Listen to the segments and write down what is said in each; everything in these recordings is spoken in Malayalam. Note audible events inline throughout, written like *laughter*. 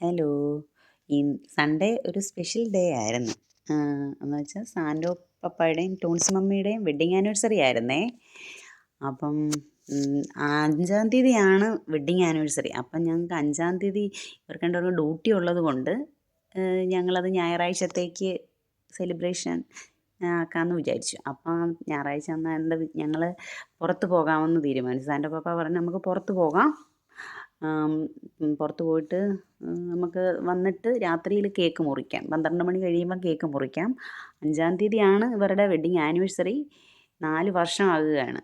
ഹലോ. ഈ സൺഡേ ഒരു സ്പെഷ്യൽ ഡേ ആയിരുന്നു. എന്ന് വെച്ചാൽ സാൻഡോ പപ്പായുടെയും ടൂൺസ് മമ്മിയുടെയും വെഡ്ഡിങ് ആനിവേഴ്സറി ആയിരുന്നേ. അപ്പം അഞ്ചാം തീയതിയാണ് വെഡ്ഡിങ് ആനിവേഴ്സറി. അപ്പം ഞങ്ങൾക്ക് അഞ്ചാം തീയതി ഇവർക്ക് രണ്ടുപേർക്കും ഡ്യൂട്ടി ഉള്ളത് കൊണ്ട് ഞങ്ങളത് ഞായറാഴ്ചത്തേക്ക് സെലിബ്രേഷൻ ആക്കാമെന്ന് വിചാരിച്ചു. അപ്പം ഞായറാഴ്ച എന്നാൽ എന്താ ഞങ്ങൾ പുറത്ത് പോകാമെന്ന് തീരുമാനിച്ചു. സാൻഡോ പപ്പ പറഞ്ഞു നമുക്ക് പുറത്ത് പോകാം. പുറത്ത് പോയിട്ട് നമുക്ക് വന്നിട്ട് രാത്രിയിൽ കേക്ക് മുറിക്കാം. പന്ത്രണ്ട് മണി കഴിയുമ്പോൾ കേക്ക് മുറിക്കാം. അഞ്ചാം തീയതിയാണ് ഇവരുടെ വെഡ്ഡിങ് ആനിവേഴ്സറി നാല് വർഷമാകുകയാണ്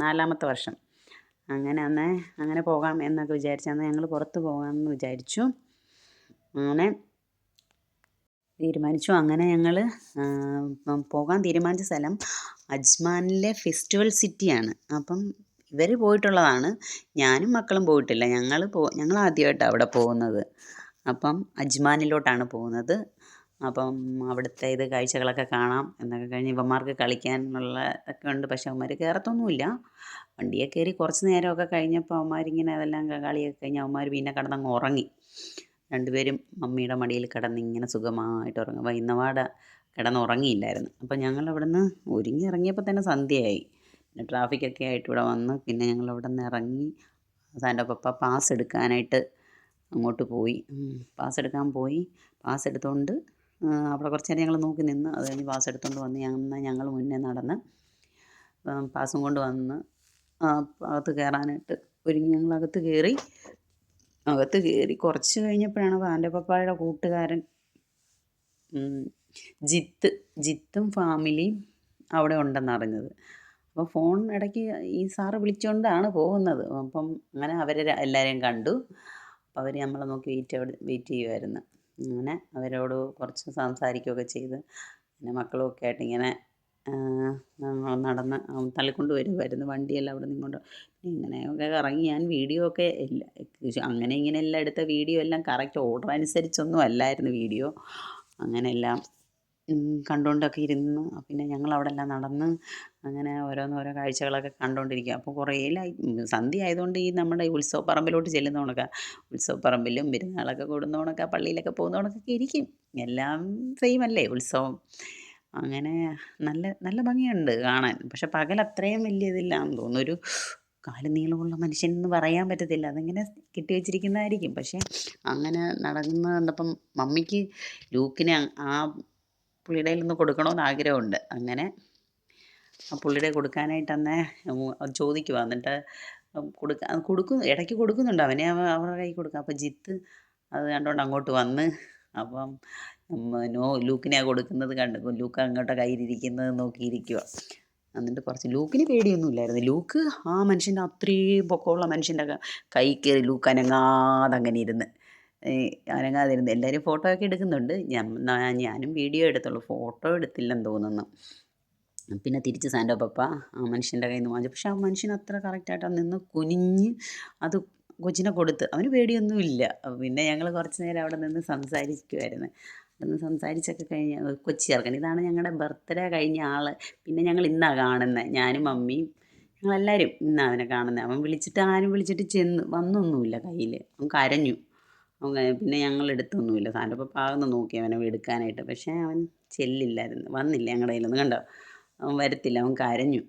നാലാമത്തെ വർഷം. അങ്ങനെ അന്ന് അങ്ങനെ പോകാം എന്നൊക്കെ വിചാരിച്ചു അന്ന് ഞങ്ങൾ പുറത്ത് പോകാമെന്ന് വിചാരിച്ചു. അങ്ങനെ തീരുമാനിച്ചു. അങ്ങനെ ഞങ്ങൾ പോകാൻ തീരുമാനിച്ച സ്ഥലം അജ്മാനിലെ ഫെസ്റ്റിവൽ സിറ്റിയാണ്. അപ്പം ഇവർ പോയിട്ടുള്ളതാണ്. ഞാനും മക്കളും പോയിട്ടില്ല. ഞങ്ങൾ പോ ഞങ്ങൾ ആദ്യമായിട്ടാണ് അവിടെ പോകുന്നത്. അപ്പം അജ്മാനിലോട്ടാണ് പോകുന്നത്. അപ്പം അവിടുത്തെ ഇത് കാഴ്ചകളൊക്കെ കാണാം എന്നൊക്കെ കഴിഞ്ഞ് ഇവന്മാർക്ക് കളിക്കാനുള്ള ഒക്കെ ഉണ്ട്. പക്ഷെ അവന്മാർ കയറത്തൊന്നുമില്ല വണ്ടിയെ കയറി കുറച്ച് നേരമൊക്കെ കഴിഞ്ഞപ്പോൾ അവന്മാരിങ്ങനെ അതെല്ലാം കളിയൊക്കെ കഴിഞ്ഞ് അവന്മാർ പിന്നെ കിടന്നങ്ങ് ഉറങ്ങി. രണ്ടുപേരും മമ്മിയുടെ മടിയിൽ കിടന്ന് ഇങ്ങനെ സുഖമായിട്ട് ഉറങ്ങും. വൈകുന്നവാട കിടന്നുറങ്ങിയില്ലായിരുന്നു. അപ്പം ഞങ്ങൾ അവിടുന്ന് ഒരുങ്ങി ഇറങ്ങിയപ്പോൾ തന്നെ സന്ധ്യയായി. ട്രാഫിക്കൊക്കെ ആയിട്ട് ഇവിടെ വന്ന് പിന്നെ ഞങ്ങൾ അവിടെ നിന്ന് ഇറങ്ങി സാന്റെ പപ്പ പാസ് എടുക്കാനായിട്ട് അങ്ങോട്ട് പോയി. പാസ് എടുക്കാൻ പോയി. പാസ് എടുത്തുകൊണ്ട് അവിടെ കുറച്ച് നേരം ഞങ്ങൾ നോക്കി നിന്ന് അത് കഴിഞ്ഞ് പാസ് എടുത്തുകൊണ്ട് വന്ന് ഞങ്ങൾ ഞങ്ങൾ മുന്നേ നടന്ന് പാസും കൊണ്ട് വന്ന് അകത്ത് കയറാനായിട്ട് ഒരുങ്ങി. ഞങ്ങൾ അകത്ത് കയറി അകത്ത് കയറി കുറച്ച് കഴിഞ്ഞപ്പോഴാണ് പാന്റെ പപ്പായുടെ കൂട്ടുകാരൻ ജിത്ത് ജിത്തും ഫാമിലിയും അവിടെ ഉണ്ടെന്നറിഞ്ഞത് അപ്പോൾ ഫോൺ ഇടയ്ക്ക് ഈ സാറ് വിളിച്ചുകൊണ്ടാണ് പോകുന്നത്. അപ്പം അങ്ങനെ അവരെ എല്ലാവരെയും കണ്ടു. അപ്പോൾ അവർ നമ്മളെ നോക്കി വെയിറ്റ് വെയിറ്റ് ചെയ്യുമായിരുന്നു അങ്ങനെ അവരോട് കുറച്ച് സംസാരിക്കുകയൊക്കെ ചെയ്ത്. പിന്നെ മക്കളുമൊക്കെ ആയിട്ട് ഇങ്ങനെ നടന്ന് തള്ളിക്കൊണ്ട് വരുമായിരുന്നു വണ്ടിയെല്ലാം അവിടെ നിന്നുകൊണ്ട് ഇങ്ങനെയൊക്കെ കറങ്ങി. ഞാൻ വീഡിയോ ഒക്കെ ഇല്ല അങ്ങനെ ഇങ്ങനെ എല്ലാം എടുത്ത വീഡിയോ എല്ലാം കറക്റ്റ് ഓർഡർ അനുസരിച്ചൊന്നും അല്ലായിരുന്നു വീഡിയോ. അങ്ങനെയെല്ലാം കണ്ടുകൊണ്ടൊക്കെ ഇരുന്ന്. പിന്നെ ഞങ്ങൾ അവിടെ എല്ലാം നടന്ന് അങ്ങനെ ഓരോന്നോരോ കാഴ്ചകളൊക്കെ കണ്ടുകൊണ്ടിരിക്കുക അപ്പോൾ കുറേ സന്ധ്യ ആയതുകൊണ്ട് ഈ നമ്മുടെ ഉത്സവപ്പറമ്പിലോട്ട് ചെല്ലുന്നവണൊക്കെ ഉത്സവപ്പറമ്പിലും പെരുന്നാളൊക്കെ കൂടുന്നവണൊക്കെ പള്ളിയിലൊക്കെ പോകുന്നവണൊക്കെ ഇരിക്കും. എല്ലാം സെയിം അല്ലേ ഉത്സവം. അങ്ങനെ നല്ല നല്ല ഭംഗിയുണ്ട് കാണാൻ. പക്ഷെ പകൽ അത്രയും വലിയ ഇതില്ലാന്ന് തോന്നുന്നു. ഒരു കാൽ നീളമുള്ള മനുഷ്യൻ എന്ന് പറയാൻ പറ്റത്തില്ല. അതിങ്ങനെ കെട്ടി വെച്ചിരിക്കുന്നതായിരിക്കും. പക്ഷേ അങ്ങനെ നടക്കുന്ന കണ്ടപ്പം മമ്മിക്ക് ലൂക്കിനെ ആ പുള്ളിയുടെ നിന്ന് കൊടുക്കണമെന്ന് ആഗ്രഹമുണ്ട്. അങ്ങനെ ആ പുള്ളിയുടെ കൊടുക്കാനായിട്ട് അന്ന് ചോദിക്കുക എന്നിട്ട് കൊടുക്ക കൊടുക്കും ഇടയ്ക്ക് കൊടുക്കുന്നുണ്ട്. അവനെ അവരുടെ കൈ കൊടുക്കുക അപ്പോൾ ജിത്ത് അത് കണ്ടുകൊണ്ട് അങ്ങോട്ട് വന്ന് അപ്പം നോ ലൂക്കിനെ കൊടുക്കുന്നത് കണ്ട്. ലൂക്ക് അങ്ങോട്ട് കയ്യിലിരിക്കുന്നത് നോക്കിയിരിക്കുക എന്നിട്ട് കുറച്ച് ലൂക്കിന് പേടിയൊന്നുമില്ലായിരുന്നു. ലൂക്ക് ആ മനുഷ്യന്റെ അത്രയും പൊക്കമുള്ള മനുഷ്യന്റെ കൈ കയറി ലൂക്ക് അനങ്ങാതെ അങ്ങനെ ഇരുന്ന്. അനങ്ങാതിരുന്ന് എല്ലാവരും ഫോട്ടോ ഒക്കെ എടുക്കുന്നുണ്ട്. ഞാനും വീഡിയോ എടുത്തുള്ളൂ. ഫോട്ടോ എടുത്തില്ലെന്ന് തോന്നുന്നു. പിന്നെ തിരിച്ച് സാൻഡോ പപ്പ ആ മനുഷ്യന്റെ കയ്യിൽ നിന്ന് വാങ്ങിച്ചു. പക്ഷെ ആ മനുഷ്യൻ അത്ര കറക്റ്റായിട്ട് നിന്ന് കുനിഞ്ഞ് അത് കൊച്ചിനെ കൊടുത്ത്. അവന് പേടിയൊന്നുമില്ല പിന്നെ ഞങ്ങൾ കുറച്ച് നേരം അവിടെ നിന്ന് സംസാരിക്കുമായിരുന്നു നിന്ന് സംസാരിച്ചൊക്കെ കഴിഞ്ഞ് കൊച്ചി ചെറുക്കൻ ഇതാണ് ഞങ്ങളുടെ ബർത്ത്ഡേ കഴിഞ്ഞ ആൾ പിന്നെ ഞങ്ങൾ ഇന്നാ കാണുന്നത് ഞാനും മമ്മിയും ഞങ്ങളെല്ലാവരും ഇന്നാണ് അവനെ കാണുന്നത് അവൻ വിളിച്ചിട്ട് ആരും വിളിച്ചിട്ട് ചെന്ന് വന്നൊന്നുമില്ല കയ്യിൽ അവൻ കരഞ്ഞു. പിന്നെ ഞങ്ങൾ എടുത്തൊന്നുമില്ല സാറിന്റെ പാകുന്ന നോക്കി അവനെ എടുക്കാനായിട്ട്. പക്ഷേ അവൻ ചെല്ലില്ലായിരുന്നു. വന്നില്ല ഞങ്ങളുടെ കയ്യിലൊന്നും. കണ്ടോ? അവൻ വരത്തില്ല. അവൻ കരഞ്ഞു.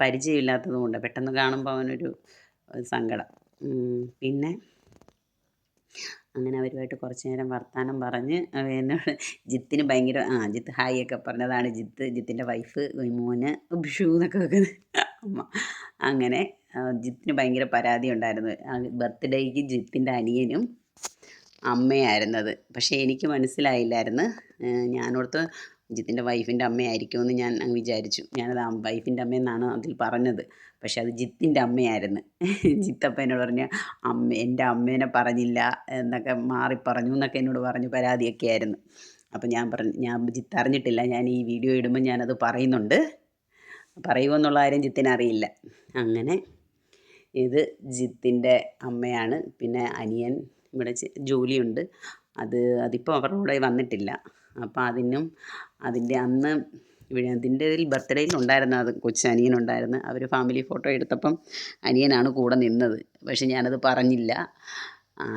പരിചയമില്ലാത്തത് കൊണ്ട് പെട്ടെന്ന് കാണുമ്പോൾ അവനൊരു സങ്കടം. പിന്നെ അങ്ങനെ അവരുമായിട്ട് കുറച്ച് നേരം വർത്തമാനം പറഞ്ഞ് എന്നോട് ജിത്തിന് ഭയങ്കര ആ ജിത്ത് ഹായ് ഒക്കെ പറഞ്ഞതാണ്. ജിത്ത് ജിത്തിന്റെ വൈഫ് മോന് ഷൂ എന്നൊക്കെ വെക്കുന്നത് അമ്മ. അങ്ങനെ ജിത്തിന് ഭയങ്കര പരാതി ഉണ്ടായിരുന്നു. ബർത്ത്ഡേക്ക് ജിത്തിന്റെ അനിയനും അമ്മയായിരുന്നത്. പക്ഷേ എനിക്ക് മനസ്സിലായില്ലായിരുന്നു. ഞാനോർത്ത് ജിത്തിന്റെ വൈഫിന്റെ അമ്മയായിരിക്കും എന്ന് ഞാൻ അങ്ങ് വിചാരിച്ചു. ഞാനത് വൈഫിന്റെ അമ്മയെന്നാണ് അതിൽ പറഞ്ഞത്. പക്ഷെ അത് ജിത്തിന്റെ അമ്മയായിരുന്നു. ജിത്തപ്പ എന്നോട് പറഞ്ഞു അമ്മ എന്റെ അമ്മേനെ പറഞ്ഞില്ല എന്നൊക്കെ മാറി പറഞ്ഞു എന്നൊക്കെ എന്നോട് പറഞ്ഞു പരാതിയൊക്കെ ആയിരുന്നു. അപ്പം ഞാൻ പറഞ്ഞു ഞാൻ ജിത്ത് അറിഞ്ഞിട്ടില്ല. ഞാൻ ഈ വീഡിയോ ഇടുമ്പോൾ ഞാനത് പറയുന്നുണ്ട്. പറയുമെന്നുള്ള ജിത്തിനെ അറിയില്ല. അങ്ങനെ ഇത് ജിത്തിന്റെ അമ്മയാണ്. പിന്നെ അനിയൻ ഇവിടെ ജോലിയുണ്ട്. അത് അതിപ്പോൾ അവരുടെ വന്നിട്ടില്ല. അപ്പോൾ അതിനും അതിന്റെ അന്ന് അതിന്റെ ബർത്ത്ഡേയിൽ ഉണ്ടായിരുന്നു അത് കൊച്ചനിയനുണ്ടായിരുന്നു അവർ ഫാമിലി ഫോട്ടോ എടുത്തപ്പം അനിയനാണ് കൂടെ നിന്നത്. പക്ഷെ ഞാനത് പറഞ്ഞില്ല.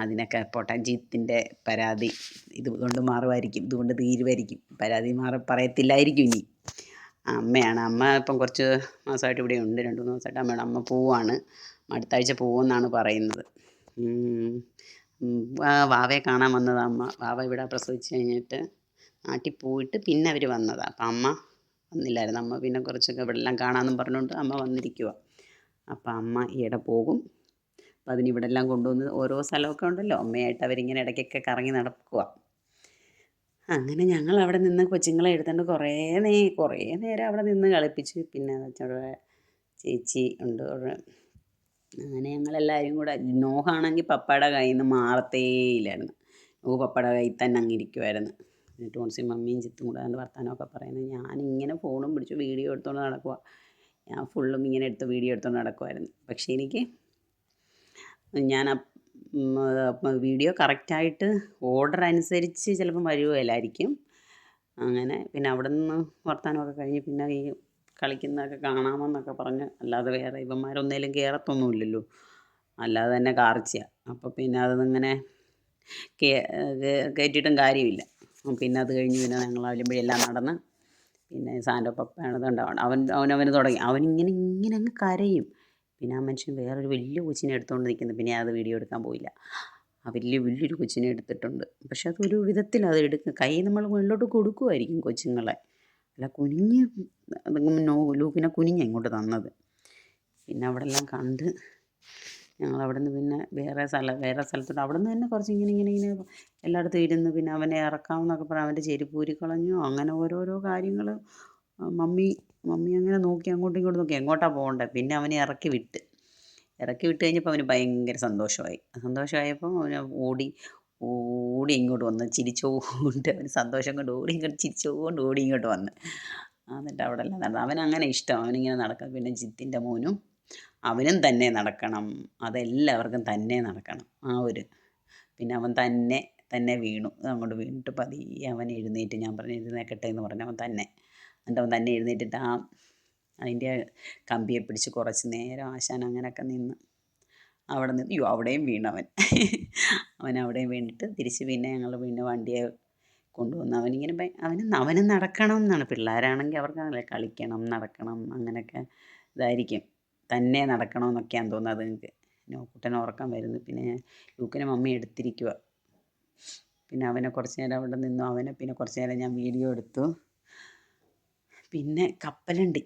അതിനൊക്കെ പോട്ടെ ജിത്തിന്റെ പരാതി ഇതുകൊണ്ട് മാറുമായിരിക്കും ഇതുകൊണ്ട് തീരുമായിരിക്കും. പരാതി മാറി പറയത്തില്ലായിരിക്കും ഇനി. അമ്മയാണ്. അമ്മ ഇപ്പം കുറച്ച് മാസമായിട്ട് ഇവിടെ ഉണ്ട്. രണ്ട് മൂന്ന് മാസമായിട്ട് അമ്മയുടെ അമ്മ പോവാണ്. അടുത്ത ആഴ്ച പോകുമെന്നാണ് പറയുന്നത് വാവയെ കാണാൻ വന്നതാ അമ്മ. വാവ ഇവിടെ പ്രസവിച്ച് കഴിഞ്ഞിട്ട് നാട്ടിൽ പോയിട്ട് പിന്നെ അവർ വന്നതാണ് അപ്പം അമ്മ വന്നില്ലായിരുന്നു. അമ്മ പിന്നെ കുറച്ചൊക്കെ ഇവിടെ എല്ലാം കാണാമെന്നും പറഞ്ഞുകൊണ്ട് അമ്മ വന്നിരിക്കുക അപ്പം അമ്മ ഈയിടെ പോകും. അപ്പം അതിന് ഇവിടെ എല്ലാം കൊണ്ടുവന്ന് ഓരോ സ്ഥലമൊക്കെ ഉണ്ടല്ലോ. അമ്മയായിട്ട് അവരിങ്ങനെ ഇടയ്ക്കൊക്കെ കറങ്ങി നടക്കുക അങ്ങനെ ഞങ്ങൾ അവിടെ നിന്ന് കൊച്ചുങ്ങളെ എടുത്തുകൊണ്ട് കുറേ നേ കുറേ നേരം അവിടെ നിന്ന് കളിപ്പിച്ച് പിന്നെ അവിടെ ചേച്ചി ഉണ്ട്. അവിടെ അങ്ങനെ ഞങ്ങളെല്ലാവരും കൂടെ നോഹാണെങ്കിൽ പപ്പയുടെ കയ്യിൽ നിന്ന് മാറത്തേയില്ലായിരുന്നു. നോഹ് പപ്പയുടെ കയ്യിൽ തന്നെ അങ്ങ് ഇരിക്കുമായിരുന്നു എന്നിട്ട് ടോൺസി മമ്മിയും ചിത്തും കൂടെ അതിന്റെ വർത്തമാനമൊക്കെ പറയുന്നത് ഞാനിങ്ങനെ ഫോണും പിടിച്ച് വീഡിയോ എടുത്തുകൊണ്ട് നടക്കുക ഞാൻ ഫുള്ളും ഇങ്ങനെ എടുത്ത് വീഡിയോ എടുത്തുകൊണ്ട് നടക്കുമായിരുന്നു പക്ഷേ എനിക്ക് ഞാൻ വീഡിയോ കറക്റ്റായിട്ട് ഓർഡർ അനുസരിച്ച് ചിലപ്പം വരുമല്ലായിരിക്കും അങ്ങനെ പിന്നെ അവിടെ നിന്ന് വർത്തമാനമൊക്കെ കഴിഞ്ഞ് പിന്നെ ഈ കളിക്കുന്നതൊക്കെ കാണാമെന്നൊക്കെ പറഞ്ഞ് അല്ലാതെ വേറെ ഇവന്മാരൊന്നേലും കയറത്തൊന്നുമില്ലല്ലോ അല്ലാതെ തന്നെ കാർച്ചയാണ് അപ്പോൾ പിന്നെ അതിങ്ങനെ കയറ്റിയിട്ടും കാര്യമില്ല. പിന്നെ അത് കഴിഞ്ഞ് പിന്നെ ഞങ്ങൾ എല്ലാം നടന്ന് പിന്നെ സാന്റെ പപ്പയാണ് ഉണ്ടാവണം അവൻ അവനവന് തുടങ്ങി. അവനിങ്ങനെ ഇങ്ങനെ അങ്ങ് കരയും. പിന്നെ ആ മനുഷ്യൻ വേറൊരു വലിയ കൊച്ചിനെ എടുത്തുകൊണ്ട് നിൽക്കുന്നു പിന്നെ അത് വീഡിയോ എടുക്കാൻ പോയില്ല. ആ വലിയ വലിയൊരു കൊച്ചിനെ എടുത്തിട്ടുണ്ട്. പക്ഷെ അതൊരു വിധത്തിൽ അത് എടുക്കും കൈ നമ്മൾ മുകളിലോട്ട് കൊടുക്കുമായിരിക്കും കൊച്ചുങ്ങളെ. അല്ല കുനിഞ്ഞ് നോ ലൂക്കിനെ കുനിഞ്ഞ ഇങ്ങോട്ട് തന്നത്. പിന്നെ അവിടെ എല്ലാം കണ്ട് ഞങ്ങൾ അവിടെ നിന്ന് പിന്നെ വേറെ സ്ഥലം വേറെ സ്ഥലത്തോട്ട് അവിടെ നിന്ന് തന്നെ കുറച്ച് ഇങ്ങനെ ഇങ്ങനെ ഇങ്ങനെ എല്ലായിടത്തും ഇരുന്ന് പിന്നെ അവനെ ഇറക്കാമെന്നൊക്കെ പറഞ്ഞ് അവന്റെ ചെരുപ്പൂരി കളഞ്ഞു. അങ്ങനെ ഓരോരോ കാര്യങ്ങൾ മമ്മി മമ്മി അങ്ങനെ നോക്കി അങ്ങോട്ടും ഇങ്ങോട്ടും നോക്കി എങ്ങോട്ടാണ് പോകേണ്ടത് പിന്നെ അവനെ ഇറക്കി വിട്ട്. ഇറക്കി വിട്ട് കഴിഞ്ഞപ്പോൾ അവന് ഭയങ്കര സന്തോഷമായി. സന്തോഷമായപ്പോൾ അവന് ഓടി ഓടി ഇങ്ങോട്ട് വന്ന് ചിരിച്ചുകൊണ്ട് അവന് സന്തോഷം കൊണ്ട് ഓടി ഇങ്ങോട്ട് ചിരിച്ചുകൊണ്ട് ഓടി ഇങ്ങോട്ട് വന്ന്. എന്നിട്ട് അവിടെ എല്ലാം നടന്നു. അവൻ അങ്ങനെ ഇഷ്ടം. അവനിങ്ങനെ നടക്കാം. പിന്നെ ജിത്തിന്റെ മോനും അവനും തന്നെ നടക്കണം. അതെല്ലാവർക്കും തന്നെ നടക്കണം. ആ ഒരു പിന്നെ അവൻ തന്നെ തന്നെ വീണു. അങ്ങോട്ട് വീണിട്ട് പതിയെ അവൻ എഴുന്നേറ്റ് ഞാൻ പറഞ്ഞു എഴുന്നേക്കട്ടെ എന്ന് പറഞ്ഞു. അവൻ തന്നെ എന്നിട്ട് അവൻ തന്നെ എഴുന്നേറ്റിട്ട് ആ അതിന്റെ കമ്പിയെ പിടിച്ച് കുറച്ച് നേരം ആശാൻ അങ്ങനെയൊക്കെ നിന്ന് അവിടെ നിന്ന് യു അവിടെയും വീണവൻ അവൻ. അവിടെയും വീണിട്ട് തിരിച്ച് പിന്നെ ഞങ്ങൾ പിന്നെ വണ്ടിയെ കൊണ്ടുവന്ന്. അവനിങ്ങനെ അവന് അവന് നടക്കണം എന്നാണ്. പിള്ളേരാണെങ്കിൽ അവർക്ക് കളിക്കണം നടക്കണം അങ്ങനെയൊക്കെ ഇതായിരിക്കും. തന്നെ നടക്കണമെന്നൊക്കെയാണ് തോന്നുന്നത് നിങ്ങൾക്ക് നോക്കുട്ടൻ ഉറക്കം വരുന്നു. പിന്നെ ഞാൻ ലൂക്കിനെ മമ്മി എടുത്തിരിക്കുക പിന്നെ അവനെ കുറച്ച് നേരം അവിടെ നിന്നു. അവനെ പിന്നെ കുറച്ച് നേരം ഞാൻ വീഡിയോ എടുത്തു. പിന്നെ കപ്പലണ്ടി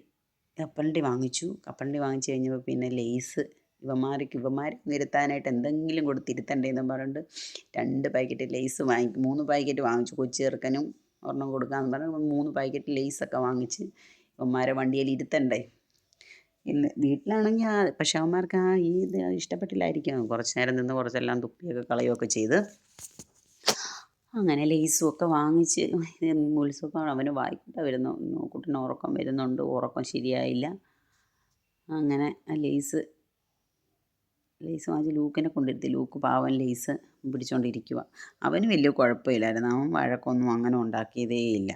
കപ്പലണ്ടി വാങ്ങിച്ചു. കപ്പലണ്ടി വാങ്ങിച്ചു കഴിഞ്ഞപ്പോൾ പിന്നെ ലേസ് ഇവന്മാർക്ക് ഇവന്മാർ നിരത്താനായിട്ട് എന്തെങ്കിലും കൊടുത്ത് ഇരുത്തണ്ടേന്നും പറഞ്ഞിട്ട് രണ്ട് പാക്കറ്റ് ലേസ് വാങ്ങി മൂന്ന് പാക്കറ്റ് വാങ്ങിച്ചു കൊച്ചു ചെറുക്കനും ഒരെണ്ണം കൊടുക്കാമെന്ന് പറഞ്ഞ് മൂന്ന് പാക്കറ്റ് ലേസൊക്കെ വാങ്ങിച്ച് ഇവന്മാരെ വണ്ടിയിൽ ഇരുത്തണ്ടേ. ഇന്ന് വീട്ടിലാണെങ്കിൽ ആ പക്ഷെ അവന്മാർക്ക് ആ ഈ ഇത് ഇഷ്ടപ്പെട്ടില്ലായിരിക്കും. കുറച്ച് നേരം നിന്ന് കുറച്ചെല്ലാം തുപ്പിയൊക്കെ കളയുകയൊക്കെ ചെയ്ത് അങ്ങനെ ലേസും ഒക്കെ വാങ്ങിച്ച് ഉത്സവം അവന് വായിക്കട്ടെ വരുന്നു. കുട്ടന് ഉറക്കം വരുന്നുണ്ട്. ഉറക്കം ശരിയായില്ല. അങ്ങനെ ആ ലേസ് ലേസ് വാങ്ങിച്ച് ലൂക്കിനെ കൊണ്ടിരുത്തി ലൂക്ക് പാവൻ ലേസ് പിടിച്ചുകൊണ്ടിരിക്കുക അവന് വലിയ കുഴപ്പമില്ലായിരുന്നു. അവൻ വഴക്കൊന്നും അങ്ങനെ ഉണ്ടാക്കിയതേ ഇല്ല.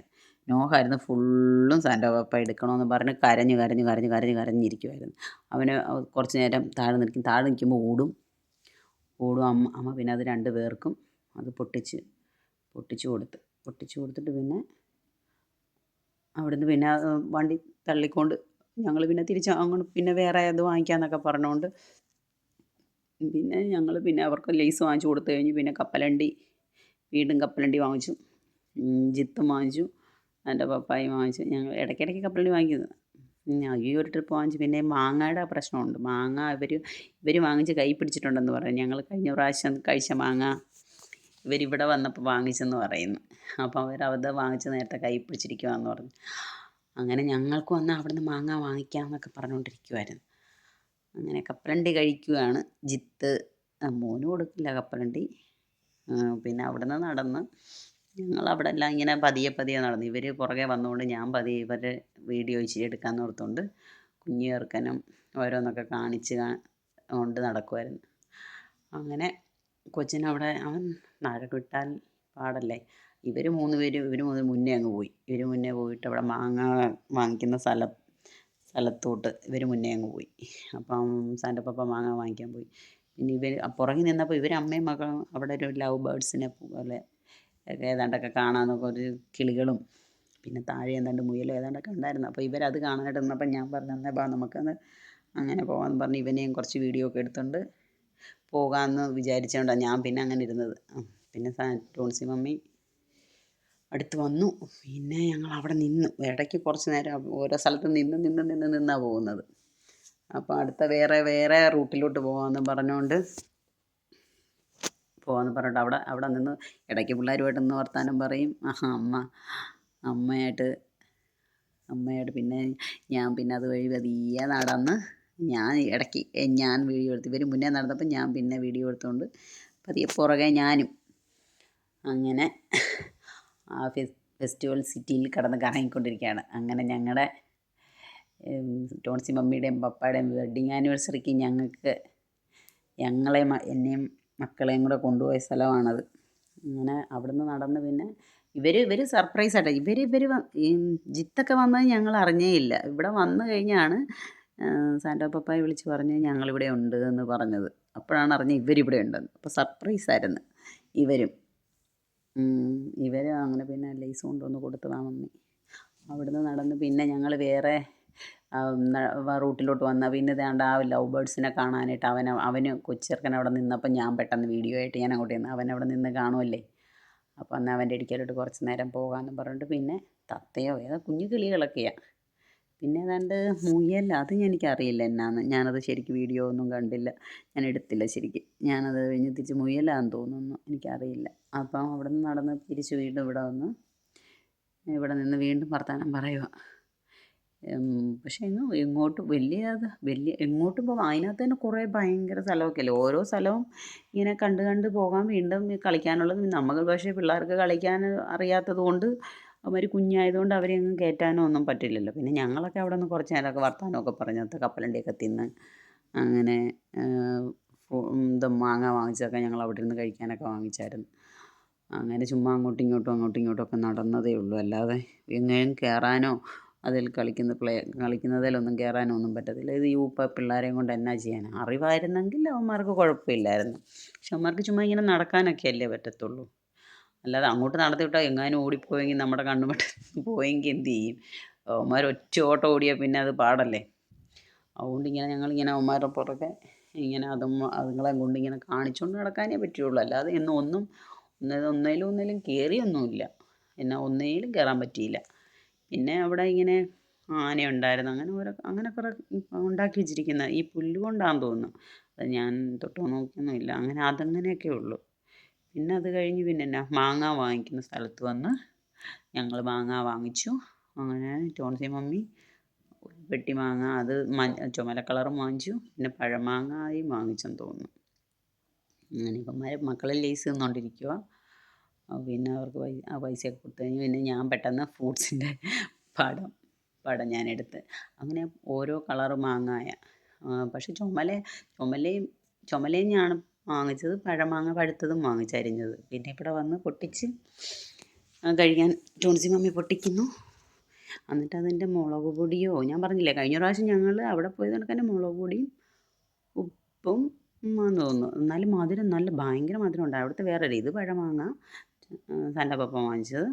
നോഹായിരുന്നു ഫുള്ളും സാൻഡോ പപ്പ എടുക്കണമെന്ന് പറഞ്ഞ് കരഞ്ഞ് കരഞ്ഞ് കരഞ്ഞ് കരഞ്ഞ് കരഞ്ഞിരിക്കുമായിരുന്നു അവന് കുറച്ച് നേരം താഴെ നിൽക്കും. താഴെ നിൽക്കുമ്പോൾ ഓടും. ഓടും. അമ്മ അമ്മ പിന്നെ അത് രണ്ട് പേർക്കും അത് പൊട്ടിച്ച് പൊട്ടിച്ച് കൊടുത്ത്. പൊട്ടിച്ച് കൊടുത്തിട്ട് പിന്നെ അവിടുന്ന് പിന്നെ വണ്ടി തള്ളിക്കൊണ്ട് ഞങ്ങൾ പിന്നെ തിരിച്ച് അങ്ങോട്ട് പിന്നെ വേറെ അത് വാങ്ങിക്കാമെന്നൊക്കെ പറഞ്ഞുകൊണ്ട് പിന്നെ ഞങ്ങൾ പിന്നെ അവർക്ക് ലേസ് വാങ്ങിച്ചു കൊടുത്തു കഴിഞ്ഞ് പിന്നെ കപ്പലണ്ടി വീണ്ടും കപ്പലണ്ടി വാങ്ങിച്ചു. ജിത്തും വാങ്ങിച്ചു എന്റെ പപ്പായി വാങ്ങിച്ചു. ഞങ്ങൾ ഇടയ്ക്കിടയ്ക്ക് കപ്പലണ്ടി വാങ്ങിക്കുന്നത് ഈ ഒരു ട്രിപ്പ് വാങ്ങിച്ചു. പിന്നെ മാങ്ങയുടെ പ്രശ്നമുണ്ട്. മാങ്ങ ഇവർ ഇവർ വാങ്ങിച്ച് കൈ പിടിച്ചിട്ടുണ്ടെന്ന് പറയും. ഞങ്ങൾ കഴിഞ്ഞ പ്രാവശ്യം കഴിച്ച മാങ്ങ ഇവരിവിടെ വന്നപ്പോൾ വാങ്ങിച്ചെന്ന് പറയുന്നു. അപ്പോൾ അവർ അവധ വാങ്ങിച്ച് നേരത്തെ കൈ പിടിച്ചിരിക്കുവാന്ന് പറഞ്ഞു. അങ്ങനെ ഞങ്ങൾക്ക് വന്നാൽ അവിടുന്ന് മാങ്ങ വാങ്ങിക്കാമെന്നൊക്കെ പറഞ്ഞുകൊണ്ടിരിക്കുമായിരുന്നു അങ്ങനെ കപ്പലണ്ടി കഴിക്കുകയാണ് ജിത്ത് മോന് കൊടുക്കില്ല കപ്പലണ്ടി. പിന്നെ അവിടുന്ന് നടന്ന് ഞങ്ങൾ അവിടെ എല്ലാം ഇങ്ങനെ പതിയെ പതിയെ നടന്നു. ഇവർ പുറകെ വന്നുകൊണ്ട് ഞാൻ പതിയെ ഇവരെ വീഡിയോ ഇച്ചിരി എടുക്കാമെന്ന് ഓർത്തുകൊണ്ട് കുഞ്ഞു ചെറുക്കനും ഓരോന്നൊക്കെ കാണിച്ച് കൊണ്ട് നടക്കുമായിരുന്നു അങ്ങനെ കൊച്ചിനവിടെ അവൻ നാഴക്ക് വിട്ടാൽ പാടല്ലേ? ഇവർ മൂന്ന് പേര് ഇവർ മുന്നേ അങ്ങ് പോയി. ഇവർ മുന്നേ പോയിട്ട് അവിടെ മാങ്ങ വാങ്ങിക്കുന്ന സ്ഥലം സ്ഥലത്തോട്ട് ഇവർ മുന്നേ അങ്ങ് പോയി. അപ്പം സാന്റെ പപ്പ മാങ്ങ വാങ്ങിക്കാൻ പോയി. പിന്നെ ഇവർ പുറകിൽ നിന്നപ്പോൾ ഇവർ അമ്മയും മകളും അവിടെ ഒരു ലവ് ബേർഡ്സിനെ പോലെ ഏതാണ്ടൊക്കെ കാണാമെന്നൊക്കെ ഒരു കിളികളും പിന്നെ താഴെ ഏതാണ്ട് മുയലും ഏതാണ്ടൊക്കെ ഉണ്ടായിരുന്നു. അപ്പോൾ ഇവരത് കാണാനായിട്ട് നിന്നപ്പോൾ ഞാൻ പറഞ്ഞു എന്നാൽ ബാ നമുക്കന്ന് അങ്ങനെ പോകാമെന്ന് പറഞ്ഞ് ഇവനെയും കുറച്ച് വീഡിയോ ഒക്കെ എടുത്തുകൊണ്ട് പോകാമെന്ന് വിചാരിച്ചുകൊണ്ടാണ് ഞാൻ പിന്നെ അങ്ങനെ ഇരുന്നത്. പിന്നെ ടോൺസി മമ്മി അടുത്ത് വന്നു. പിന്നെ ഞങ്ങൾ അവിടെ നിന്ന് ഇടയ്ക്ക് കുറച്ച് നേരം ഓരോ സ്ഥലത്ത് നിന്ന് നിന്ന് നിന്ന് നിന്നാണ് പോകുന്നത്. അപ്പോൾ അടുത്ത വേറെ വേറെ റൂട്ടിലോട്ട് പോകാമെന്ന് പറഞ്ഞുകൊണ്ട് പോകാമെന്ന് പറഞ്ഞിട്ട് അവിടെ അവിടെ നിന്ന് ഇടയ്ക്ക് പിള്ളേരുമായിട്ട് നിന്ന് വർത്താനം പറയും. ആഹാ അമ്മ അമ്മയായിട്ട് അമ്മയായിട്ട് പിന്നെ ഞാൻ പിന്നെ അത് വഴി വലിയ നടന്ന് ഞാൻ ഇടയ്ക്ക് ഞാൻ വീഡിയോ എടുത്ത് ഇവർ മുന്നേ നടന്നപ്പോൾ ഞാൻ പിന്നെ വീഡിയോ എടുത്തുകൊണ്ട് പതിയെ പുറകെ ഞാനും അങ്ങനെ ആ ഫെസ് ഫെസ്റ്റിവൽ സിറ്റിയിൽ കിടന്ന് കറങ്ങിക്കൊണ്ടിരിക്കുകയാണ്. അങ്ങനെ ഞങ്ങളുടെ ടോൺസി മമ്മിയുടെയും പപ്പയുടെയും വെഡ്ഡിങ് ആനിവേഴ്സറിക്ക് ഞങ്ങൾക്ക് ഞങ്ങളെ എന്നെയും മക്കളെയും കൂടെ കൊണ്ടുപോയ സ്ഥലമാണത്. അങ്ങനെ അവിടുന്ന് നടന്ന് പിന്നെ ഇവർ ഇവർ സർപ്രൈസ് ആയിട്ട് ഇവർ ഇവർ ജിത്തൊക്കെ വന്നത് ഞങ്ങൾ അറിഞ്ഞേ ഇല്ല ഇവിടെ വന്നു കഴിഞ്ഞാണ് സാൻഡോ പപ്പായെ വിളിച്ച് പറഞ്ഞ് ഞങ്ങളിവിടെ ഉണ്ട് എന്ന് പറഞ്ഞത്. അപ്പോഴാണ് അറിഞ്ഞത് ഇവരിവിടെ ഉണ്ടെന്ന്. അപ്പോൾ സർപ്രൈസ് ആയിരുന്നു ഇവരും. ഇവർ അങ്ങനെ പിന്നെ ലേസ് കൊണ്ടുവന്ന് കൊടുത്തതാണ് മമ്മി. അവിടുന്ന് നടന്ന് പിന്നെ ഞങ്ങൾ വേറെ റൂട്ടിലോട്ട് വന്ന. പിന്നെ ഇതാണ്ട് ആ ലവ് ബേർഡ്സിനെ കാണാനായിട്ട് അവന് അവന് കൊച്ചിറക്കൻ അവിടെ നിന്നപ്പോൾ ഞാൻ പെട്ടെന്ന് വീഡിയോ ആയിട്ട് ഞാൻ അങ്ങോട്ട് നിന്ന് അവൻ അവിടെ നിന്ന് കാണുമല്ലേ അപ്പോൾ അന്ന് അവന്റെ ഇടിക്കലോട്ട് കുറച്ച് നേരം പോകാമെന്ന് പറഞ്ഞിട്ട് പിന്നെ തത്തയോ ഏതോ കുഞ്ഞു കിളികളൊക്കെയാണ് പിന്നെ ഏതാണ്ട് മുയൽ അത് എനിക്കറിയില്ല എന്നാന്ന്. ഞാനത് ശരിക്കും വീഡിയോ ഒന്നും കണ്ടില്ല. ഞാൻ എടുത്തില്ല ശരിക്കും. ഞാനത് കഴിഞ്ഞ് തിരിച്ച് മുയലാന്ന് തോന്നുന്നു. എനിക്കറിയില്ല. അപ്പം അവിടെ നിന്ന് നടന്ന് തിരിച്ച് വീണ്ടും ഇവിടെ വന്ന് ഇവിടെ നിന്ന് വീണ്ടും വർത്തമാനം പറയുക പക്ഷേ ഇന്ന് എങ്ങോട്ട് വലിയ വലിയ എങ്ങോട്ടും പോകാം അതിനകത്ത് തന്നെ കുറേ ഭയങ്കര സ്ഥലമൊക്കെ അല്ലേ? ഓരോ സ്ഥലവും ഇങ്ങനെ കണ്ട് കണ്ട് പോകാൻ വീണ്ടും കളിക്കാനുള്ളത് നമുക്ക് പക്ഷേ പിള്ളേർക്ക് കളിക്കാൻ അറിയാത്തത് കൊണ്ട് അവർ കുഞ്ഞായതുകൊണ്ട് അവരെ ഒന്നും കയറ്റാനോ ഒന്നും പറ്റില്ലല്ലോ. പിന്നെ ഞങ്ങളൊക്കെ അവിടെ നിന്ന് കുറച്ച് നേരമൊക്കെ വർത്തമാനമൊക്കെ പറഞ്ഞത് കപ്പലണ്ടിയൊക്കെ തിന്ന് അങ്ങനെ ഇത് മാങ്ങ വാങ്ങിച്ചതൊക്കെ ഞങ്ങൾ അവിടെ ഇരുന്ന് കഴിക്കാനൊക്കെ വാങ്ങിച്ചായിരുന്നു. അങ്ങനെ ചുമ്മാ അങ്ങോട്ടും ഇങ്ങോട്ടും അങ്ങോട്ടും ഇങ്ങോട്ടും ഒക്കെ നടന്നതേ ഉള്ളൂ. അല്ലാതെ എങ്ങനെയും കയറാനോ അതിൽ കളിക്കുന്ന പ്ലേ കളിക്കുന്നതിലൊന്നും കയറാനോ ഒന്നും പറ്റത്തില്ല. ഇത് യൂപ്പ പിള്ളേരെയും കൊണ്ട് എന്നാ ചെയ്യാനാണ് അറിവായിരുന്നെങ്കിൽ അവന്മാർക്ക് കുഴപ്പമില്ലായിരുന്നു. പക്ഷെ അവന്മാർക്ക് ചുമ്മാ ഇങ്ങനെ നടക്കാനൊക്കെ അല്ലേ പറ്റത്തുള്ളൂ. അല്ലാതെ അങ്ങോട്ട് നടത്തി വിട്ടാൽ എങ്ങാനും ഓടിപ്പോയെങ്കിൽ നമ്മുടെ കണ്ണുമട്ട് പോയെങ്കിൽ എന്ത് ചെയ്യും? അവന്മാർ ഒറ്റ ഓട്ടം ഓടിയാൽ പിന്നെ അത് പാടല്ലേ? അതുകൊണ്ട് ഇങ്ങനെ ഞങ്ങളിങ്ങനെ അവന്മാരുടെ പുറകെ ഇങ്ങനെ അതും അതുങ്ങളെ കൊണ്ട് ഇങ്ങനെ കാണിച്ചുകൊണ്ട് നടക്കാനേ പറ്റുള്ളൂ. അല്ലാതെ എന്നും ഒന്നും ഒന്നേ ഒന്നേലും ഒന്നേലും കയറിയൊന്നുമില്ല എന്നാൽ ഒന്നേലും കയറാൻ പറ്റിയില്ല. പിന്നെ അവിടെ ഇങ്ങനെ ആന ഉണ്ടായിരുന്നു. അങ്ങനെ ഓരോ അങ്ങനെ കുറേ ഉണ്ടാക്കി വെച്ചിരിക്കുന്ന ഈ പുല്ല് കൊണ്ടാന്ന് തോന്നുന്നു. അത് ഞാൻ തൊട്ടോ നോക്കിയൊന്നുമില്ല. അങ്ങനെ അതങ്ങനെയൊക്കെ ഉള്ളൂ. പിന്നെ അത് കഴിഞ്ഞ് പിന്നെ എന്നാ മാങ്ങ വാങ്ങിക്കുന്ന സ്ഥലത്ത് വന്ന് ഞങ്ങൾ മാങ്ങ വാങ്ങിച്ചു. അങ്ങനെ ടോൺസി മമ്മി പെട്ടി മാങ്ങ അത് മഞ്ഞ ചുമല കളറും വാങ്ങിച്ചു. പിന്നെ പഴമാങ്ങയും വാങ്ങിച്ചെന്ന് തോന്നുന്നു. അങ്ങനെ മക്കളെ ലേസ് തിന്നുകൊണ്ടിരിക്കുക പിന്നെ അവർക്ക് പൈ ആ പൈസയൊക്കെ കൊടുത്തു കഴിഞ്ഞ് പിന്നെ ഞാൻ പെട്ടെന്ന് ഫ്രൂട്ട്സിന്റെ പടം പടം ഞാൻ എടുത്ത് അങ്ങനെ ഓരോ കളർ മാങ്ങായ. പക്ഷെ ചുമല ചുമലയും ചുമലയും ഞാൻ വാങ്ങിച്ചത് പഴമാങ്ങ പഴുത്തതും വാങ്ങിച്ചരിഞ്ഞത്. പിന്നെ ഇവിടെ വന്ന് പൊട്ടിച്ച് കഴിക്കാൻ ടോൺസി മമ്മി പൊട്ടിക്കുന്നു. എന്നിട്ട് അതിന്റെ മുളക് പൊടിയോ ഞാൻ പറഞ്ഞില്ലേ കഴിഞ്ഞ പ്രാവശ്യം ഞങ്ങൾ അവിടെ പോയത് കണക്ക് മുളക് പൊടിയും ഉപ്പും ആന്ന് തോന്നുന്നു. എന്നാലും മധുരം നല്ല ഭയങ്കര മധുരം ഉണ്ട് അവിടുത്തെ വേറെ ഇത് പഴമാങ്ങ സാന്റെ പപ്പ വാങ്ങിച്ചത്.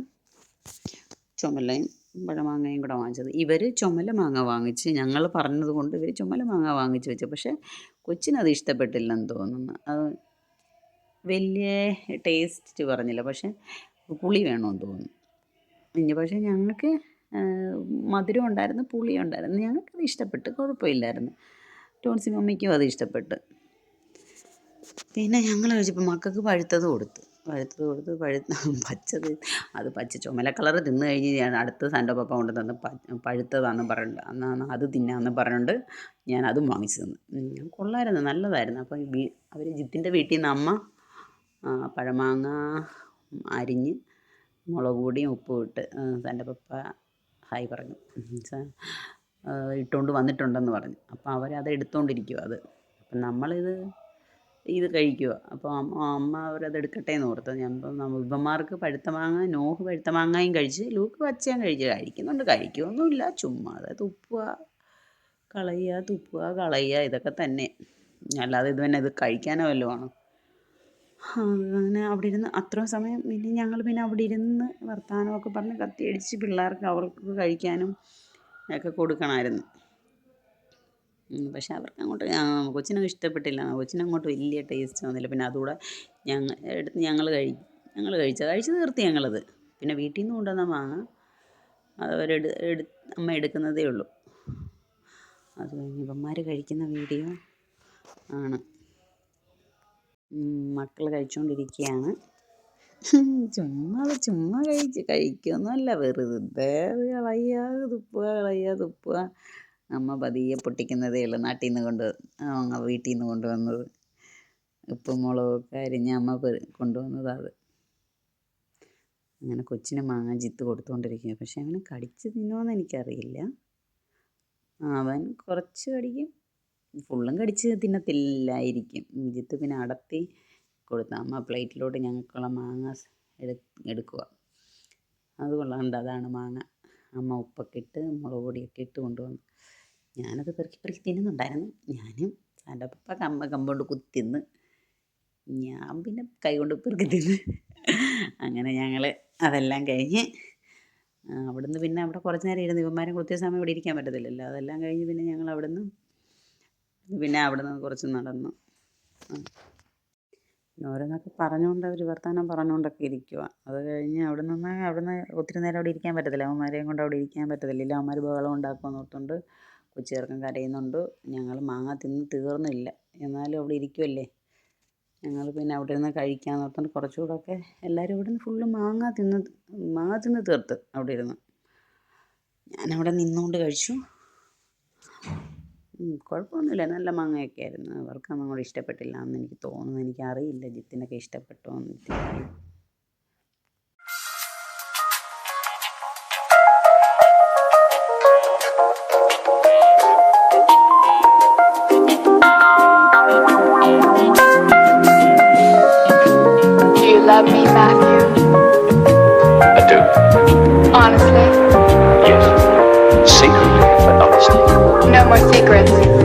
ചുമലയും പഴമാങ്ങയും കൂടെ വാങ്ങിച്ചത്. ഇവർ ചുമല മാങ്ങ വാങ്ങിച്ച് ഞങ്ങൾ പറഞ്ഞത് കൊണ്ട് ഇവർ ചുമല മാങ്ങ വാങ്ങിച്ച് വെച്ചു. പക്ഷേ കൊച്ചിനത് ഇഷ്ടപ്പെട്ടില്ലെന്ന് തോന്നുന്നു. അത് വലിയ ടേസ്റ്റ് പറഞ്ഞില്ല. പക്ഷേ പുളി വേണമെന്ന് തോന്നുന്നു. ഇനി പക്ഷേ ഞങ്ങൾക്ക് മധുരം ഉണ്ടായിരുന്നു പുളി ഉണ്ടായിരുന്നു. അത് ഇഷ്ടപ്പെട്ട്. കുഴപ്പമില്ലായിരുന്നു. ടോൺസി മമ്മിക്കും അത് ഇഷ്ടപ്പെട്ട്. പിന്നെ ഞങ്ങൾ കഴിച്ചപ്പോൾ മക്കൾക്ക് പഴുത്തത് കൊടുത്തു. പഴുത്തത് കൊടുത്ത് പഴുത്ത *laughs* പച്ചത്. അത് പച്ച ചുമല കളറ് തിന്ന് കഴിഞ്ഞ് ഞാൻ അടുത്ത സന്റെ പപ്പ കൊണ്ട് തന്ന് പഴുത്തതാണെന്ന് പറഞ്ഞിട്ട് അന്നാണ് അത് തിന്നാന്ന് പറഞ്ഞുകൊണ്ട് ഞാൻ അതും വാങ്ങിച്ചു തന്നു. കൊള്ളായിരുന്നു നല്ലതായിരുന്നു. അപ്പം അവർ ജിത്തിന്റെ വീട്ടിൽ നിന്ന് അമ്മ പഴമാങ്ങ അരിഞ്ഞ് മുളക് പൊടിയും ഉപ്പും ഇട്ട് സാന്റെ പപ്പ ഹായ് പറഞ്ഞു. ഇട്ടുകൊണ്ട് വന്നിട്ടുണ്ടെന്ന് പറഞ്ഞു. അപ്പോൾ അവരത് എടുത്തുകൊണ്ടിരിക്കും അത്. അപ്പം നമ്മളിത് ഇത് കഴിക്കുക. അപ്പോൾ അമ്മ അമ്മ അവരത് എടുക്കട്ടെ എന്ന് ഓർത്ത്. ഞാൻ ഇവന്മാർക്ക് പഴുത്ത മാങ്ങ നോഹ് പഴുത്ത മാങ്ങയും കഴിച്ച് ലൂക്ക് പച്ചയും കഴിച്ച് കഴിക്കുന്നുണ്ട്. കഴിക്കുകയൊന്നുമില്ല ചുമ്മാ അത് തുപ്പുക കളയുക തുപ്പുക കളയുക ഇതൊക്കെ തന്നെ. അല്ലാതെ ഇത് തന്നെ ഇത് കഴിക്കാനോ വല്ലതും ആണോ? അങ്ങനെ അവിടെ ഇരുന്ന് അത്രയും സമയം പിന്നെ ഞങ്ങൾ പിന്നെ അവിടെ ഇരുന്ന് വർത്തമാനമൊക്കെ പറഞ്ഞ് കത്തിയടിച്ച് പിള്ളേർക്ക് അവർക്ക് കഴിക്കാനും ഒക്കെ കൊടുക്കണമായിരുന്നു. പക്ഷെ അവർക്ക് അങ്ങോട്ട് കൊച്ചിനും ഇഷ്ടപ്പെട്ടില്ല. കൊച്ചിനങ്ങോട്ട് വലിയ ടേസ്റ്റ് വന്നില്ല. പിന്നെ അതുകൂടെ ഞങ്ങൾ എടുത്ത് ഞങ്ങൾ കഴി ഞങ്ങൾ കഴിച്ചു കഴിച്ച് തീർത്തി ഞങ്ങളത്. പിന്നെ വീട്ടിൽ നിന്ന് കൊണ്ടുവന്ന മാങ്ങ അതവരെടു എടു അമ്മ എടുക്കുന്നതേ ഉള്ളൂ. അത് കഴിഞ്ഞ് ഇവന്മാർ കഴിക്കുന്ന വീഡിയോ ആണ്. മക്കൾ കഴിച്ചുകൊണ്ടിരിക്കുകയാണ് ചുമ്മാ ചുമ്മാ കഴിച്ച് കഴിക്കുമെന്നല്ല വെറുതെ കളയുക തുപ്പുക കളയുക തുപ്പുക. അമ്മ പതിയെ പൊട്ടിക്കുന്നതേ ഉള്ളൂ. നാട്ടിൽ നിന്ന് കൊണ്ട് അങ്ങ് വീട്ടിൽ നിന്ന് കൊണ്ടുവന്നത്. ഉപ്പും മുളകൊക്കെ അരിഞ്ഞ് അമ്മ കൊണ്ടുവന്നതാണ്. അത് അങ്ങനെ കൊച്ചിന് മാങ്ങ ജിത്ത് കൊടുത്തുകൊണ്ടിരിക്കുക പക്ഷെ അവന് കടിച്ച് തിന്നോന്ന് എനിക്കറിയില്ല. അവൻ കുറച്ച് കടിക്കും. ഫുള്ളും കടിച്ച് തിന്നത്തില്ലായിരിക്കും. ജിത്ത് പിന്നെ അടത്തി കൊടുത്ത അമ്മ പ്ലേറ്റിലോട്ട് ഞങ്ങൾക്കുള്ള മാങ്ങ എടുക്കുക. അത് കൊള്ളാണ്ട് അതാണ് മാങ്ങ അമ്മ ഉപ്പൊക്കെ ഇട്ട് മുളക് പൊടിയൊക്കെ ഇട്ട് കൊണ്ടുവന്നു ഞാനത് പെറുക്കി പെറുക്കി തിന്നുന്നുണ്ടായിരുന്നു. ഞാനും എന്റെ പപ്പ കമ്പ കമ്പുകൊണ്ട് കുത്തിന്ന് ഞാൻ പിന്നെ കൈകൊണ്ട് പെറുക്കി തിന്ന്. അങ്ങനെ ഞങ്ങൾ അതെല്ലാം കഴിഞ്ഞ് അവിടുന്ന് പിന്നെ അവിടെ കുറച്ച് നേരം ഇരുന്ന് ഇവന്മാരും കൃത്യ സമയം ഇവിടെ ഇരിക്കാൻ പറ്റത്തില്ലല്ലോ. അതെല്ലാം കഴിഞ്ഞ് പിന്നെ ഞങ്ങൾ അവിടുന്ന് പിന്നെ അവിടുന്ന് കുറച്ച് നടന്നു. ഓരോന്നൊക്കെ പറഞ്ഞുകൊണ്ട് അവർ വർത്തമാനം പറഞ്ഞുകൊണ്ടൊക്കെ ഇരിക്കുക അത് കഴിഞ്ഞ് അവിടെ നിന്ന് അവിടുന്ന് ഒത്തിരി നേരം അവിടെ ഇരിക്കാൻ പറ്റത്തില്ല. അവന്മാരെയും കൊണ്ട് അവിടെ ഇരിക്കാൻ പറ്റത്തില്ല. അവന്മാർ ബഹളം ഉണ്ടാക്കുമെന്ന് ഓർത്തുകൊണ്ട് കൊച്ചു ചെറുക്കൻ കരയുന്നുണ്ട്. ഞങ്ങൾ മാങ്ങ തിന്ന് തീർന്നില്ല. എന്നാലും അവിടെ ഇരിക്കുമല്ലേ ഞങ്ങൾ പിന്നെ അവിടെ നിന്ന് കഴിക്കാമെന്ന് ഓർത്തുകൊണ്ട് കുറച്ചുകൂടെയൊക്കെ എല്ലാവരും ഇവിടെ നിന്ന് ഫുള്ള് മാങ്ങ തിന്ന് മാങ്ങ തിന്ന് തീർത്ത് അവിടെ ഇരുന്ന്. ഞാനവിടെ നിന്നുകൊണ്ട് കഴിച്ചു. കുഴപ്പമൊന്നുമില്ല. നല്ല മാങ്ങയൊക്കെ ആയിരുന്നു. അവർക്കൊന്നും കൂടെ ഇഷ്ടപ്പെട്ടില്ല എന്ന് എനിക്ക് തോന്നുന്നു. എനിക്കറിയില്ല ജിത്തിനൊക്കെ ഇഷ്ടപ്പെട്ടോ എന്ന്. Honestly? Yes. Secretly, but honestly. No more secrets.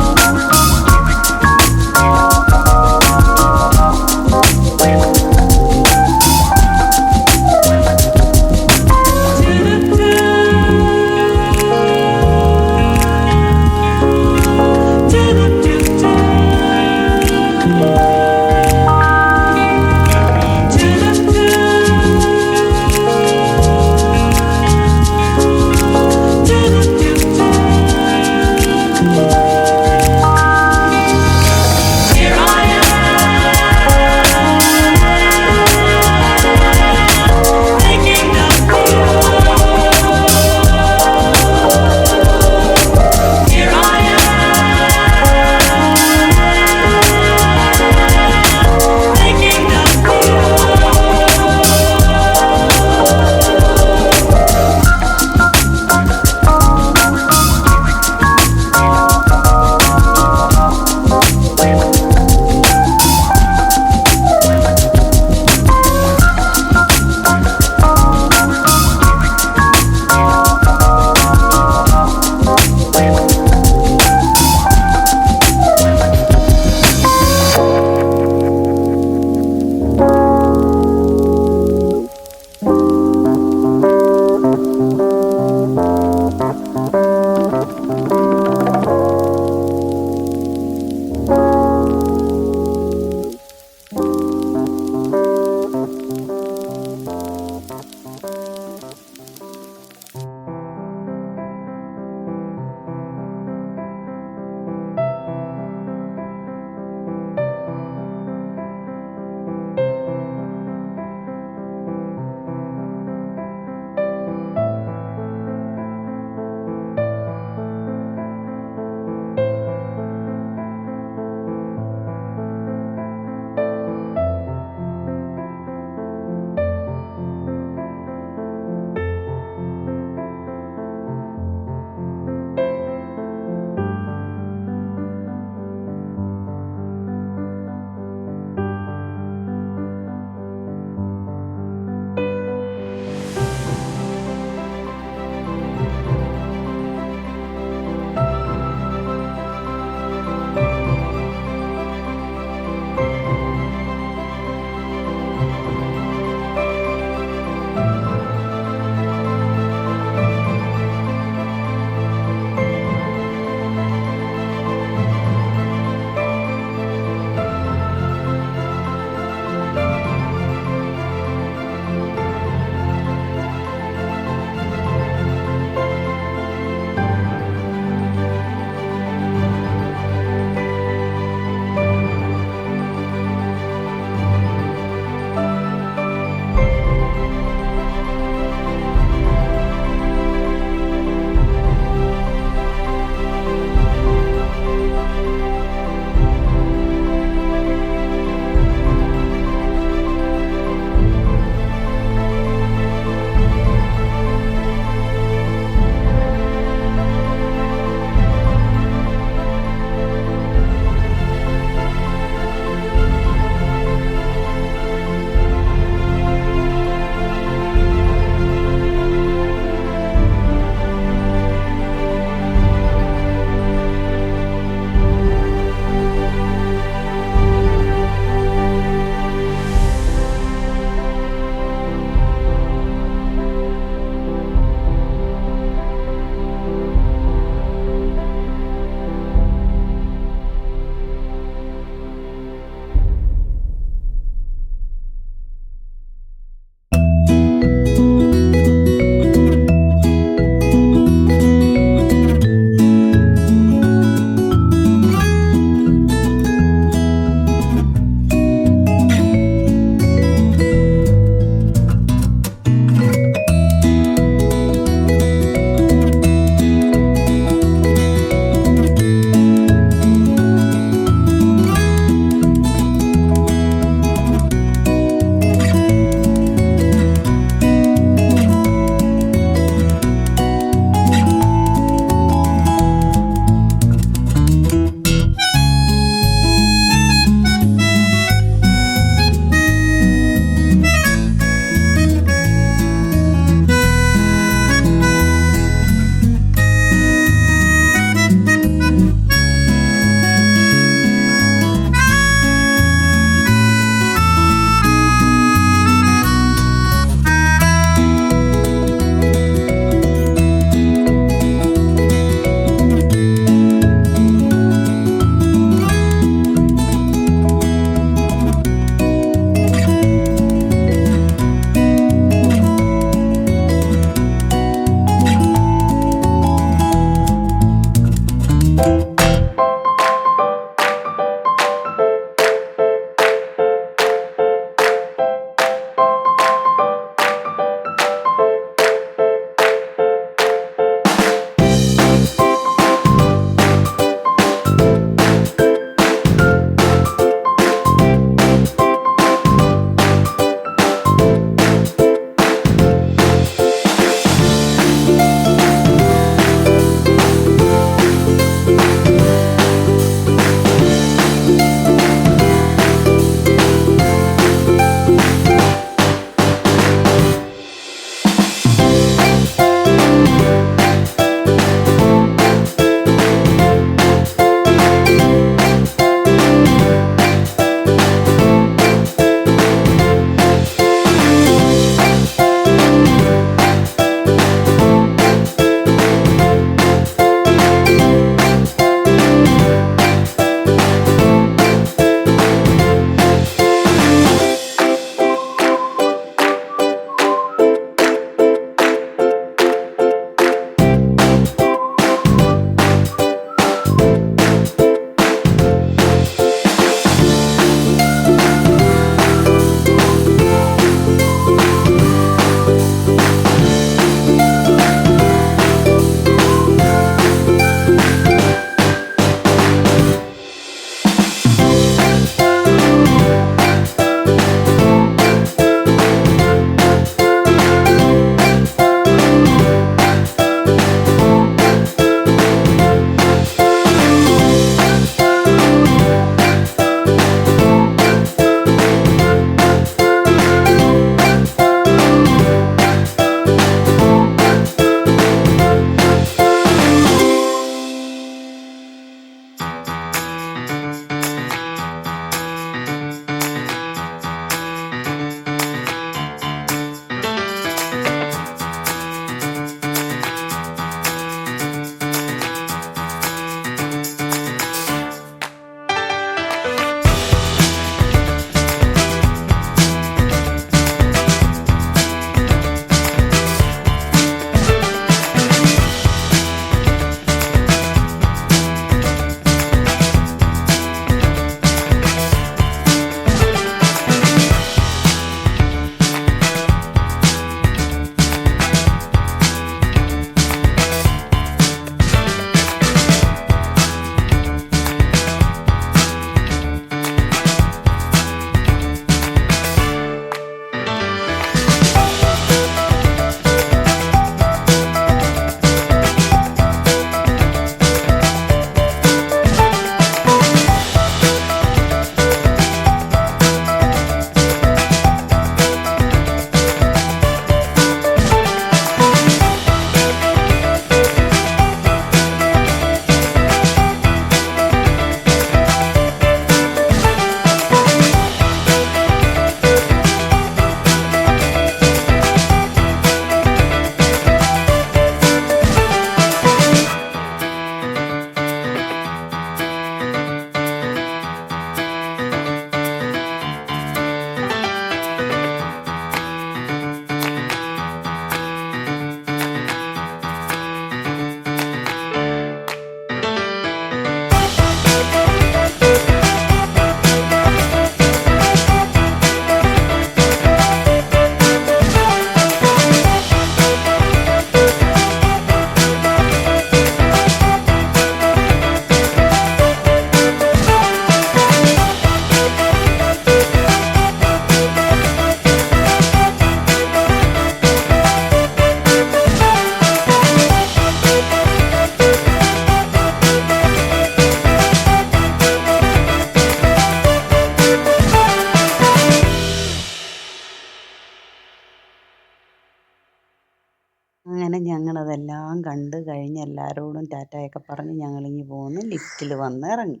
എല്ലാവരോടും ടാറ്റയൊക്കെ പറഞ്ഞ് ഞങ്ങളിങ്ങി പോന്ന് ലിഫ്റ്റിൽ വന്ന് ഇറങ്ങി.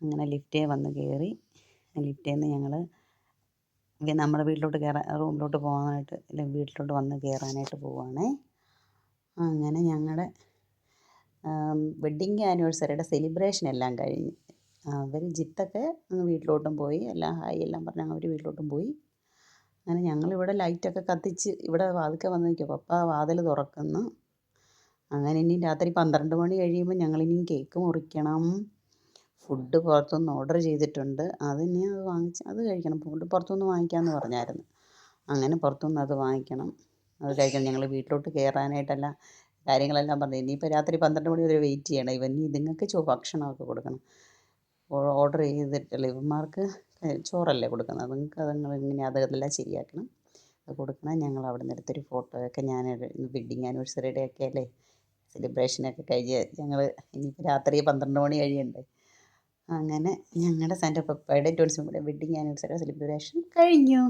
അങ്ങനെ ലിഫ്റ്റേ വന്ന് കയറി. ലിഫ്റ്റിൽ നിന്ന് ഞങ്ങൾ നമ്മുടെ വീട്ടിലോട്ട് കയറാൻ റൂമിലോട്ട് പോകാനായിട്ട് വീട്ടിലോട്ട് വന്ന് കയറാനായിട്ട് പോവുകയാണേ അങ്ങനെ ഞങ്ങളുടെ വെഡ്ഡിങ് ആനിവേഴ്സറിയുടെ സെലിബ്രേഷൻ എല്ലാം കഴിഞ്ഞ്. അവർ ജിത്തൊക്കെ വീട്ടിലോട്ടും പോയി. എല്ലാം ഹായ് എല്ലാം പറഞ്ഞ് അവർ വീട്ടിലോട്ടും പോയി. അങ്ങനെ ഞങ്ങളിവിടെ ലൈറ്റൊക്കെ കത്തിച്ച് ഇവിടെ വാതിൽക്കൽ വന്ന് നിൽക്കുക പപ്പ വാതിൽ തുറക്കുന്നു. അങ്ങനെ ഇനി രാത്രി പന്ത്രണ്ട് മണി കഴിയുമ്പോൾ ഞങ്ങൾ ഇനി കേക്ക് മുറിക്കണം. ഫുഡ് പുറത്തുനിന്ന് ഓർഡർ ചെയ്തിട്ടുണ്ട്. അതിനി അത് വാങ്ങിച്ച് അത് കഴിക്കണം. ഫുഡ് പുറത്തുനിന്ന് വാങ്ങിക്കാമെന്ന് പറഞ്ഞായിരുന്നു. അങ്ങനെ പുറത്തുനിന്ന് അത് വാങ്ങിക്കണം. അത് കഴിക്കണം. ഞങ്ങൾ വീട്ടിലോട്ട് കയറാനായിട്ടെല്ലാം കാര്യങ്ങളെല്ലാം പറഞ്ഞു. ഇനിയിപ്പോൾ രാത്രി പന്ത്രണ്ട് മണി വരെ വെയിറ്റ് ചെയ്യണം. ഇവൻ ഇതുങ്ങൾക്ക് ചോ ഭക്ഷണമൊക്കെ കൊടുക്കണം. ഓർഡർ ചെയ്തിട്ടില്ല. ഇവന്മാർക്ക് ചോറല്ലേ കൊടുക്കുന്നത്. അതുങ്ങൾക്ക് അതങ്ങൾ ഇങ്ങനെ അതെല്ലാം ശരിയാക്കണം. അത് കൊടുക്കണം. ഞങ്ങൾ അവിടെ നിന്ന് എടുത്തൊരു ഫോട്ടോയൊക്കെ ഞാൻ വെഡ്ഡിങ് ആനിവേഴ്സറിയുടെ ഒക്കെ അല്ലേ? സെലിബ്രേഷനൊക്കെ കഴിഞ്ഞ് ഞങ്ങൾ ഇനിയിപ്പോൾ രാത്രി പന്ത്രണ്ട് മണി കഴിയണ്ടേ. അങ്ങനെ ഞങ്ങളുടെ സാന്റെ പപ്പയുടെ ട്വൻസിന്റെ വെഡ്ഡിങ് ആനിവേഴ്സറി സെലിബ്രേഷൻ കഴിഞ്ഞു.